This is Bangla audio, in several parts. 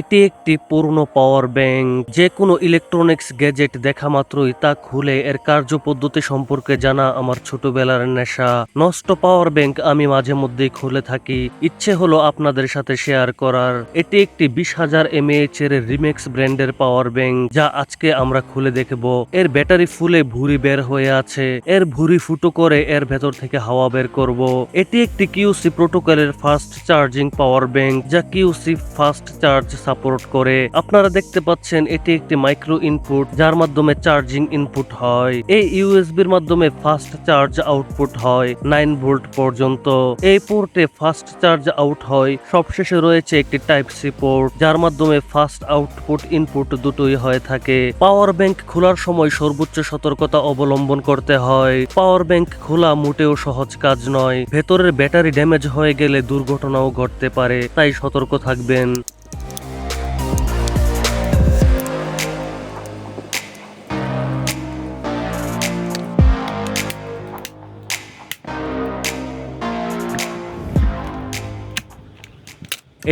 এটি একটি পুরনো পাওয়ার ব্যাংক যে কোনো ইলেকট্রনিক্স গ্যাজেট দেখা মাত্রই তা খুলে এর কার্যপদ্ধতি সম্পর্কে জানা আমার ছোটবেলার নেশা। নষ্ট পাওয়ার ব্যাংক আমি মাঝে মধ্যেই খুলে থাকি। ইচ্ছে হলো আপনাদের সাথে শেয়ার করার। এটি একটি বিশ হাজার এমএএচ এর রিমেক্স ব্র্যান্ডের পাওয়ার ব্যাংক যা আজকে আমরা খুলে দেখব। এর ব্যাটারি ফুলে ভুরি বের হয়ে আছে। এর ভুরি ফুটো করে এর ভেতর থেকে হাওয়া বের করব। এটি একটি কিউসি প্রোটোকলের ফাস্ট চার্জিং পাওয়ার ব্যাংক যা কিউসি ফাস্ট চার্জ সাপোর্ট করে। আপনারা দেখতে পাচ্ছেন, এটি একটি মাইক্রো ইনপুট যার মাধ্যমে চার্জিং ইনপুট হয়। এই ইউএসবির মাধ্যমে ফাস্ট চার্জ আউটপুট হয় নাইন ভোল্ট পর্যন্ত। এই পোর্টে ফাস্ট চার্জ আউট হয়, সবশেষে রয়েছে একটি টাইপ সি পোর্ট যার মাধ্যমে ফাস্ট আউটপুট ইনপুট দুটোই হয়ে থাকে। পাওয়ার ব্যাংক খোলার সময় সর্বোচ্চ সতর্কতা অবলম্বন করতে হয়। পাওয়ার ব্যাংক খোলা মোটেও সহজ কাজ নয়। ভেতরের ব্যাটারি ড্যামেজ হয়ে গেলে দুর্ঘটনাও ঘটতে পারে, তাই সতর্ক থাকবেন।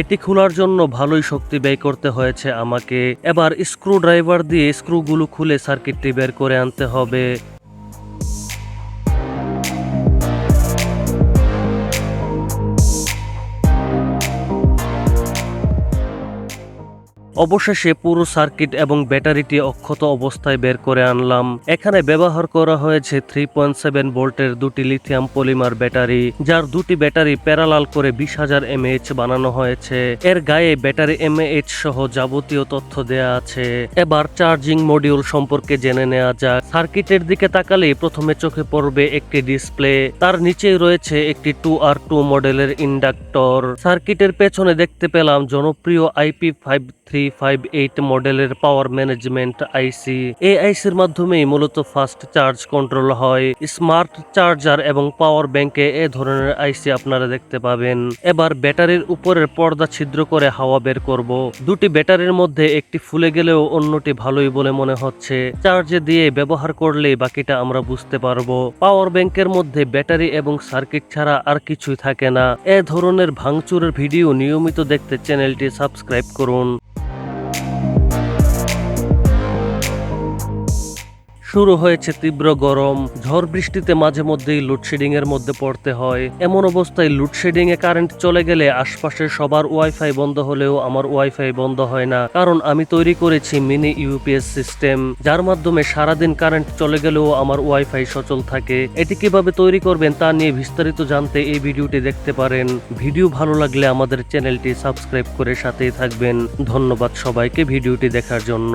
এটি খোলার জন্য ভালোই শক্তি ব্যয় করতে হয়েছে আমাকে। এবার স্ক্রু ড্রাইভার দিয়ে স্ক্রুগুলো খুলে সার্কিটটি বের করে আনতে হবে। অবশেষে পুরো সার্কিট এবং ব্যাটারিটি অক্ষত অবস্থায় বের করে আনলাম। এখানে ব্যবহার করা হয়েছে থ্রি পয়েন্ট সেভেন ভোল্টের দুটি লিথিয়াম পলিমার ব্যাটারি, যার দুটি ব্যাটারি প্যারালাল করে বিশ হাজার এমএএইচ বানানো হয়েছে। এর গায়ে ব্যাটারি এমএএইচ সহ যাবতীয় তথ্য দেয়া আছে। এবার চার্জিং মডিউল সম্পর্কে জেনে নেওয়া যাক। সার্কিটের দিকে তাকালেই প্রথমে চোখে পড়বে একটি ডিসপ্লে তার নিচেই রয়েছে একটি টু আর টু মডেলের ইন্ডাক্টর সার্কিটের পেছনে দেখতে পেলাম জনপ্রিয় IP five three five eight মডেলের পাওয়ার ম্যানেজমেন্ট আইসি এই আইসির মাধ্যমেই মূলত ফাস্ট চার্জ কন্ট্রোল হয় স্মার্ট চার্জার এবং পাওয়ার ব্যাংকে এ ধরনের আইসি আপনারা দেখতে পাবেন। এবার ব্যাটারির উপরের পর্দা ছিদ্র করে হাওয়া বের করব। দুটি ব্যাটারির মধ্যে একটি ফুলে গেলেও অন্যটি ভালোই বলে মনে হচ্ছে। চার্জে দিয়ে ব্যবহার করলেই বাকিটা আমরা বুঝতে পারব। পাওয়ার ব্যাংকের মধ্যে ব্যাটারি এবং সার্কিট ছাড়া আর কিছুই থাকে না। এ ধরনের ভাঙচুরের ভিডিও নিয়মিত দেখতে চ্যানেলটি সাবস্ক্রাইব করুন। শুরু হয়েছে তীব্র গরম, ঝড় বৃষ্টিতে মাঝে মধ্যেই লোডশেডিং এর মধ্যে পড়তে হয়। এমন অবস্থায় লোডশেডিং এ কারেন্ট চলে গেলে আশপাশের সবার ওয়াইফাই বন্ধ হলেও আমার ওয়াইফাই বন্ধ হয় না। কারণ আমি তৈরি করেছি মিনি ইউপিএস সিস্টেম যার মাধ্যমে সারাদিন কারেন্ট চলে গেলেও আমার ওয়াইফাই সচল থাকে। এটি কীভাবে তৈরি করবেন তা নিয়ে বিস্তারিত জানতে এই ভিডিওটি দেখতে পারেন। ভিডিও ভালো লাগলে আমাদের চ্যানেলটি সাবস্ক্রাইব করে সাথেই থাকবেন। ধন্যবাদ সবাইকে ভিডিওটি দেখার জন্য।